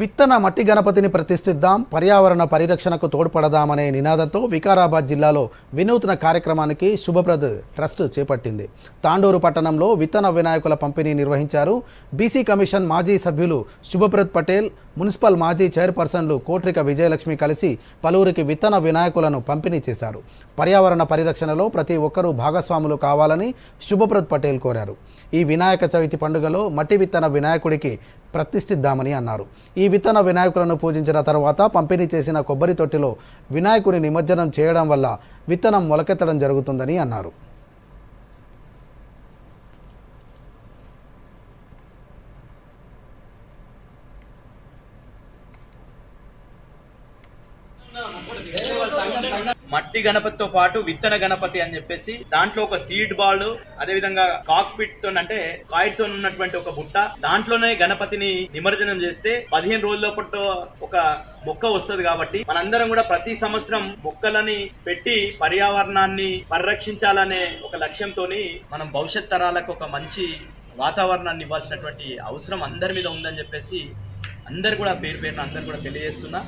విత్తన మట్టి గణపతిని ప్రతిష్ఠిద్దాం పర్యావరణ పరిరక్షణకు తోడ్పడదామనే నినాదంతో వికారాబాద్ జిల్లాలో వినూత్న కార్యక్రమానికి శుభప్రద్ ట్రస్ట్ చేపట్టింది. తాండూరు పట్టణంలో విత్తన వినాయకుల పంపిణీ నిర్వహించారు బీసీ కమిషన్ మాజీ సభ్యులు శుభప్రద్ పటేల్ మున్సిపల్ మాజీ చైర్పర్సన్లు కోట్రిక విజయలక్ష్మి కలిసి పలువురికి విత్తన వినాయకులను పంపిణీ చేశారు. పర్యావరణ పరిరక్షణలో ప్రతి ఒక్కరూ భాగస్వాములు కావాలని శుభప్రద్ పటేల్ కోరారు. ఈ వినాయక చవితి పండుగలో మట్టి విత్తన వినాయకుడికి ప్రతిష్ఠిద్దామని అన్నారు. ఈ విత్తన వినాయకులను పూజించిన తర్వాత పంపిణీ చేసిన కొబ్బరి తొట్టిలో వినాయకుని నిమజ్జనం చేయడం వల్ల విత్తనం మొలకెత్తడం జరుగుతుందని అన్నారు. మట్టి గణపతితో పాటు విత్తన గణపతి అని చెప్పేసి దాంట్లో ఒక సీడ్ బాల్ అదే విధంగా కాక్ పిట్తో అంటే కాయిట్తో ఉన్నటువంటి ఒక బుట్ట. దాంట్లోనే గణపతిని నిమజ్జనం చేస్తే పదిహేను రోజుల పాటు ఒక మొక్క వస్తుంది కాబట్టి మనందరం కూడా ప్రతి సంవత్సరం మొక్కలని పెట్టి పర్యావరణాన్ని పరిరక్షించాలనే ఒక లక్ష్యంతో మనం భవిష్యత్ తరాలకు ఒక మంచి వాతావరణాన్ని ఇవ్వాల్సినటువంటి అవసరం అందరి మీద ఉందని చెప్పేసి అందరు కూడా పేరు పేరున అందరు కూడా తెలియజేస్తున్నా.